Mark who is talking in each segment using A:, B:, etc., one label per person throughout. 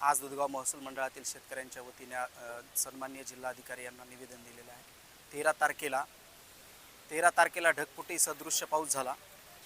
A: आज दुधगाव महसूल मंडळातील शेतकऱ्यांच्या वतीने सन्मान्य जिल्हाधिकारी यांना निवेदन दिलेलं आहे. तेरा तारखेला तेरा तारखेला ढगपुटी सदृश्य पाऊस झाला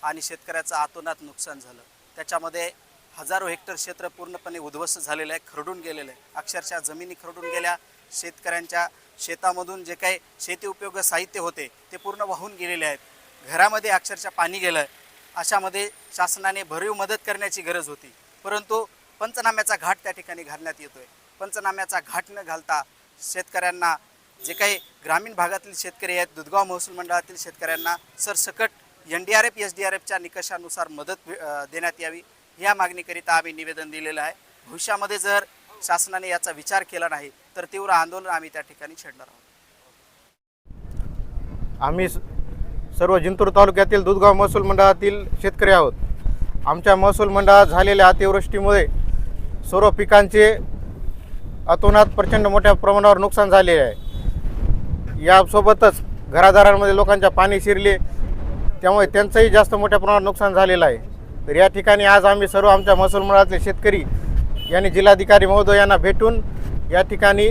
A: आणि शेतकऱ्याचं आतोनात नुकसान झालं. त्याच्यामध्ये हजारो हेक्टर क्षेत्र पूर्णपणे उद्ध्वस्त झालेलं आहे खरडून गेलेलं आहे. अक्षरशः जमिनी खरडून गेल्या शेतकऱ्यांच्या शेतामधून जे काही शेती उपयोग साहित्य होते ते पूर्ण वाहून गेलेले आहेत. घरामध्ये अक्षरशः पाणी गेलं आहे अशामध्ये शासनाने भरीव मदत करण्याची गरज होती. परंतु पंचनाम्याचा घाट त्या ठिकाणी घालण्यात येतोय. पंचनाम्याचा घाट न घालता शेतकऱ्यांना जे काही ग्रामीण भागातील शेतकरी आहेत दुधगाव महसूल मंडळातील शेतकऱ्यांना सरसकट N D R F S D R एफच्या निकषानुसार मदत देण्यात यावी या मागणीकरिता आम्ही निवेदन दिलेलं आहे. भविष्यामध्ये जर शासनाने याचा विचार केला नाही तर तीव्र आंदोलन आम्ही त्या ठिकाणी छेडणार आहोत.
B: आम्ही स- सर्व जिंतूर तालुक्यातील दुधगाव महसूल मंडळातील शेतकरी आहोत. आमच्या महसूल मंडळात झालेल्या अतिवृष्टीमुळे सर्व पिकांचे अतोनात प्रचंड मोठ्या प्रमाणावर नुकसान झाले आहे. यासोबतच घरादारांमध्ये लोकांच्या पाणी शिरले. त्यामुळे त्यांचंही जास्त मोठ्या प्रमाणात नुकसान झालेलं आहे. तर या ठिकाणी आज आम्ही सर्व आमच्या महसूल मंडळातले शेतकरी यांनी जिल्हाधिकारी महोदय यांना भेटून या ठिकाणी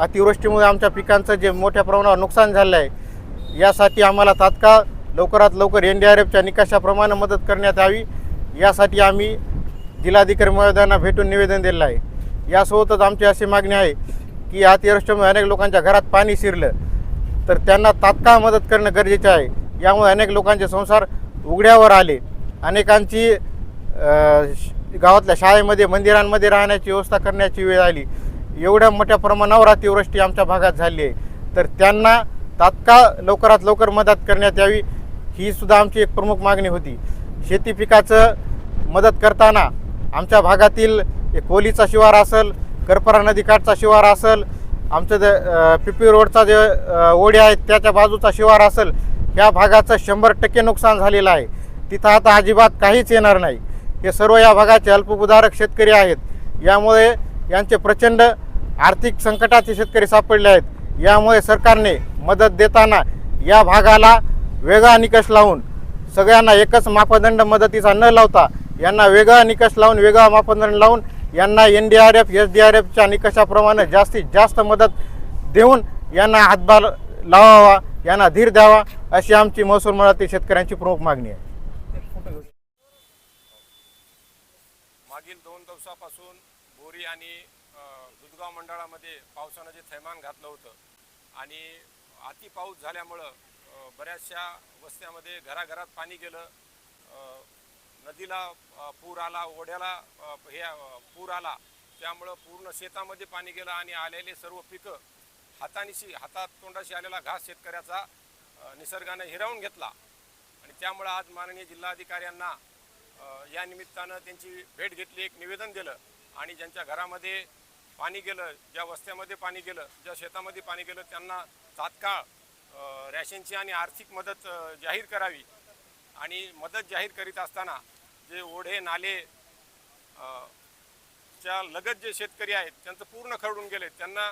B: अतिवृष्टीमुळे आमच्या पिकांचं जे मोठ्या प्रमाणावर नुकसान झालं आहे यासाठी आम्हाला तात्काळ लवकरात लवकर एन डी आर एफच्या निकषाप्रमाणे मदत करण्यात यावी. यासाठी आम्ही जिल्हाधिकारी महोदयांना भेटून निवेदन दिलेलं आहे. यासोबतच आमची अशी मागणी आहे की अतिवृष्टीमुळे अनेक लोकांच्या घरात पाणी शिरलं तर त्यांना तात्काळ मदत करणं गरजेचं आहे. यामुळे अनेक लोकांचे संसार उघड्यावर आले. अनेकांची श- गावातल्या शाळेमध्ये मंदिरांमध्ये राहण्याची व्यवस्था करण्याची वेळ आली. एवढ्या मोठ्या प्रमाणावर अतिवृष्टी आमच्या भागात झाली आहे. तर त्यांना तात्काळ लवकरात लवकर मदत करण्यात यावी ही सुद्धा आमची एक प्रमुख मागणी होती. शेती पिकाचं मदत करताना आमच्या भागातील कोलीचा शिवार असेल करपरा नदीकाठचा शिवार असेल आमचं जे पिपी रोडचा जे ओढे आहेत त्याच्या बाजूचा शिवार असेल ह्या भागाचं शंभर टक्के नुकसान झालेलं आहे. तिथं आता अजिबात काहीच येणार नाही. हे सर्व या भागाचे अल्पभूधारक शेतकरी आहेत. यामुळे यांचे प्रचंड आर्थिक संकटाचे शेतकरी सापडले आहेत. यामुळे सरकारने मदत देताना या भागाला वेगळा निकष लावून सगळ्यांना एकच मापदंड मदतीचा न लावता यांना वेगळा निकष लावून वेगळा मापदंड लावून यांना N D R F S D R एफच्या निकषाप्रमाणे जास्तीत जास्त मदत देऊन यांना हातभार लावावा यांना धीर द्यावा अशी आमची महसूल मंडळातील शेतकऱ्यांची प्रमुख मागणी आहे.
C: मागील दोन दिवसापासून बोरी आणि दुधगाव मंडळामध्ये पावसानं जे थैमान घातलं होतं आणि अति पाऊस झाल्यामुळं बऱ्याचशा वस्त्यामध्ये घराघरात पाणी गेलं नदीला पूर आला ओढ्याला हे पूर आला त्यामुळं पूर्ण शेतामध्ये पाणी गेलं आणि आलेले सर्व पिकं हातानिशी हातात तोंडाशी आलेला घास शेतकऱ्याचा निसर्गानं हिरावून घेतला. आणि त्यामुळं आज माननीय जिल्हाधिकाऱ्यांना या निमित्तानं त्यांची भेट घेतली एक निवेदन दिलं. आणि ज्यांच्या घरामध्ये पाणी गेलं ज्या वस्त्यामध्ये पाणी गेलं ज्या शेतामध्ये पाणी गेलं त्यांना तात्काळ रॅशनची आणि आर्थिक मदत जाहीर करावी. आणि मदत जाहीर करीत असताना जे ओढे नाले च्या लगत जे शेतकरी आहेत त्यांचं पूर्ण खरडून गेले त्यांना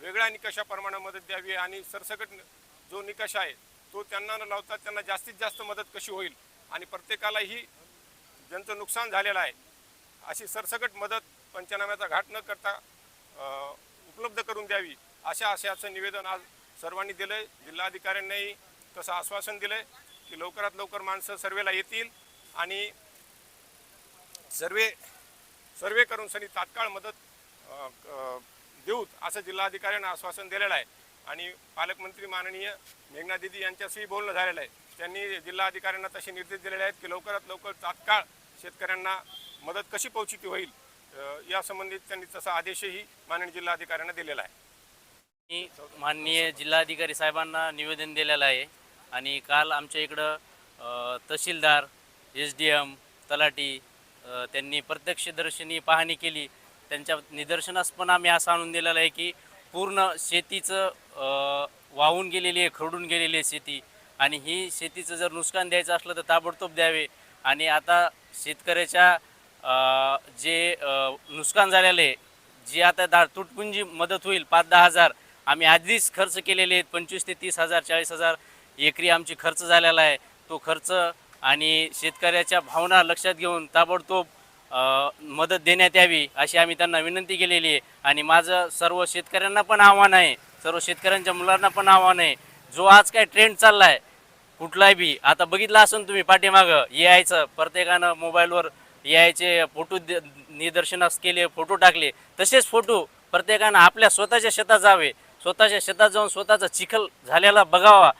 C: वेगळ्या निकषाप्रमाणे मदत द्यावी आणि सरसकट जो निकष आहे तो त्यांना न लावता त्यांना जास्तीत जास्त मदत कशी होईल आणि प्रत्येकालाही ज्यांचं नुकसान झालेलं आहे अशी सरसकट मदत पंचनाम्याचा घाट न करता उपलब्ध करून द्यावी अशा आशयाचं निवेदन आज सर्वांनी दिलं आहे जिल्हाधिकाऱ्यांनाही तसं आश्वासन दिलं आहे की लवकरात लवकर माणसं सर्वेला येतील आणि सर्वे सर्वे करून सनी तात्काळ मदत देऊ देऊत असं जिल्हाधिकाऱ्यांना आश्वासन दिलेलं आहे. आणि पालकमंत्री माननीय मेघना दिदी यांच्याशी बोलणं झालेलं आहे. त्यांनी जिल्हाधिकाऱ्यांना तसे निर्देश दिलेले आहेत की लवकरात लवकर तात्काळ शेतकऱ्यांना मदत कशी पोहोचिती होईल यासंबंधित त्यांनी तसा आदेशही माननीय जिल्हाधिकाऱ्यांना दिलेला आहे.
D: मी माननीय जिल्हाधिकारी साहेबांना निवेदन दिलेलं आहे. आणि काल आमच्या इकडं तहसीलदार एस डी एम तलाठी त्यांनी प्रत्यक्षदर्शनी पाहणी केली. त्यांच्या निदर्शनास पण आम्ही असं आणून दिलेलं आहे की पूर्ण शेतीचं वाहून गेलेली आहे खरडून गेलेली आहे शेती. आणि ही शेतीचं जर नुकसान द्यायचं असलं तर ताबडतोब द्यावे. आणि आता शेतकऱ्याच्या जे नुकसान झालेलं आहे जी आता दा तुटपुंजी मदत होईल पाच दहा हजार आम्ही आधीच खर्च केलेले आहेत पंचवीस ते तीस हजार चाळीस हजार एकरी आमची खर्च झालेला आहे. तो खर्च आणि शेतकऱ्याच्या भावना लक्षात घेऊन ताबडतोब मदत देण्यात यावी अशी आम्ही त्यांना विनंती केलेली आहे. आणि माझं सर्व शेतकऱ्यांना पण आव्हान आहे सर्व शेतकऱ्यांच्या मुलांना पण आव्हान आहे. जो आज काय ट्रेंड चालला आहे कुठलाही बी आता बघितलं असून तुम्ही पाठीमागं ए आयचं प्रत्येकानं मोबाईलवर ए आयचे फोटो निदर्शनास केले फोटो टाकले. तसेच फोटो प्रत्येकानं आपल्या स्वतःच्या शेतात जावे. स्वतःच्या शेतात जाऊन स्वतःचा चिखल झालेला बघावा.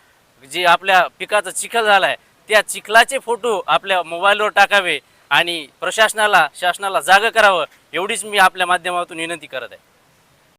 D: जे आपल्या पिकाचा चिखल झाला आहे त्या चिखलाचे फोटो आपल्या मोबाईलवर टाकावे आणि प्रशासनाला शासनाला जागं करावं एवढीच मी आपल्या माध्यमातून विनंती करत आहे.